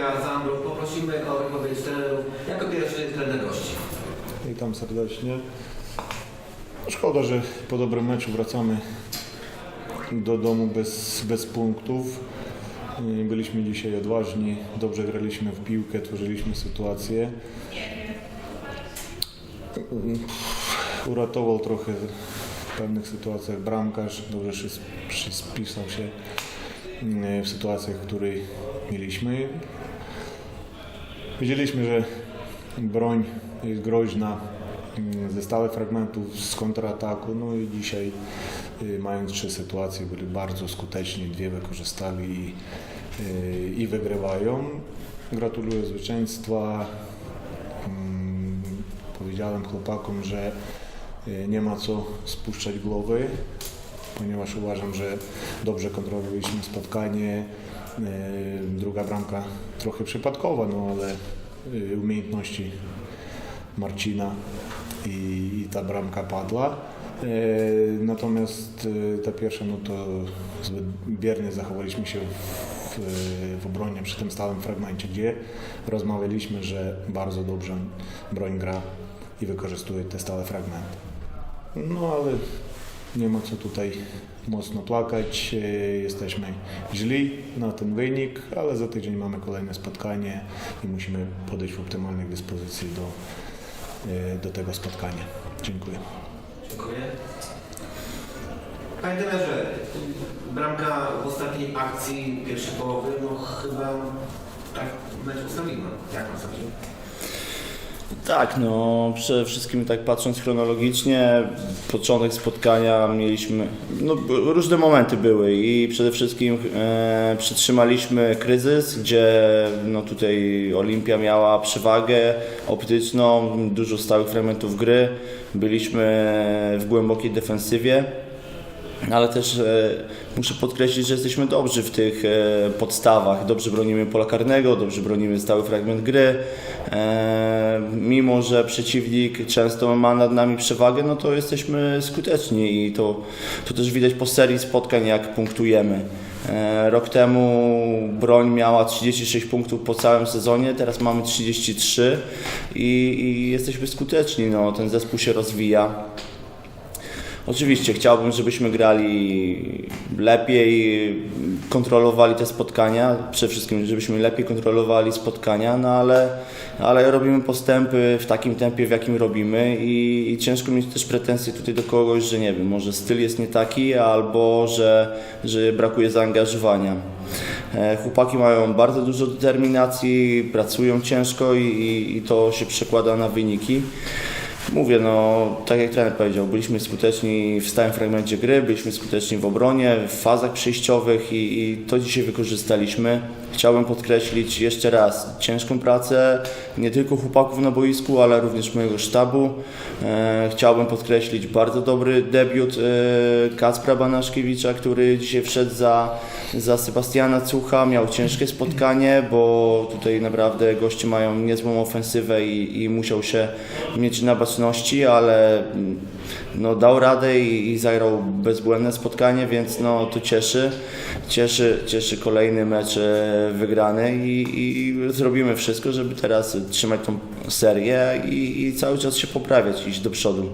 Piotrka Zambrów. Poprosimy o wypowiedź trenerów jako pierwszy trener gości. Witam serdecznie. Szkoda, że po dobrym meczu wracamy do domu bez, bez punktów. Byliśmy dzisiaj odważni, dobrze graliśmy w piłkę, tworzyliśmy sytuację. Uratował trochę w pewnych sytuacjach bramkarz, dobrze spisał się mm, w sytuacjach, w której mieliśmy. Wiedzieliśmy, że broń jest groźna mm, ze stałych fragmentów, z kontrataku. No i dzisiaj, y, mając trzy sytuacje, byli bardzo skuteczni, dwie wykorzystali i, y, i wygrywają. Gratuluję zwycięstwa. Mm, Powiedziałem chłopakom, że y, nie ma co spuszczać głowy, ponieważ uważam, że dobrze kontrolowaliśmy spotkanie. Y, Druga bramka trochę przypadkowa, no ale y, umiejętności Marcina i, i ta bramka padła. E, Natomiast e, ta pierwsza, no to zbyt biernie zachowaliśmy się w, w obronie przy tym stałym fragmencie, gdzie rozmawialiśmy, że bardzo dobrze broń gra i wykorzystuje te stałe fragmenty. No ale nie ma co tutaj mocno płakać. E, Jesteśmy źli na ten wynik, ale za tydzień mamy kolejne spotkanie i musimy podejść w optymalnej dyspozycji do, e, do tego spotkania. Dziękuję. Dziękuję. Panie trenerze, bramka w ostatniej akcji pierwszej połowy, no chyba tak mecz ustawimy. Jak pan? Tak, no przede wszystkim tak patrząc chronologicznie, początek spotkania mieliśmy, no różne momenty były i przede wszystkim e, przytrzymaliśmy kryzys, gdzie no tutaj Olimpia miała przewagę optyczną, dużo stałych fragmentów gry, byliśmy w głębokiej defensywie. Ale też e, muszę podkreślić, że jesteśmy dobrzy w tych e, podstawach. Dobrze bronimy pola karnego, dobrze bronimy stały fragment gry. E, mimo, że przeciwnik często ma nad nami przewagę, no to jesteśmy skuteczni i to, to też widać po serii spotkań, jak punktujemy. E, Rok temu broń miała 36 punktów po całym sezonie, teraz mamy 33 i, i jesteśmy skuteczni. No, ten zespół się rozwija. Oczywiście chciałbym, żebyśmy grali lepiej, kontrolowali te spotkania, przede wszystkim żebyśmy lepiej kontrolowali spotkania, no ale, ale robimy postępy w takim tempie, w jakim robimy i, i ciężko mieć też pretensje tutaj do kogoś, że nie wiem, może styl jest nie taki albo że, że brakuje zaangażowania. E, Chłopaki mają bardzo dużo determinacji, pracują ciężko i, i, i to się przekłada na wyniki. Mówię, no tak jak trener powiedział, byliśmy skuteczni w stałym fragmencie gry, byliśmy skuteczni w obronie, w fazach przejściowych i, i to dzisiaj wykorzystaliśmy. Chciałbym podkreślić jeszcze raz ciężką pracę nie tylko chłopaków na boisku, ale również mojego sztabu. E, chciałbym podkreślić bardzo dobry debiut e, Kacpra Banaszkiewicza, który dzisiaj wszedł za, za Sebastiana Cucha. Miał ciężkie spotkanie, bo tutaj naprawdę goście mają niezłą ofensywę i, i musiał się mieć na baczności, ale no, dał radę i, i zagrał bezbłędne spotkanie, więc no, to cieszy. Cieszy, cieszy kolejny mecz e, wygrany i, i zrobimy wszystko, żeby teraz trzymać tą serię i, i cały czas się poprawiać, iść do przodu.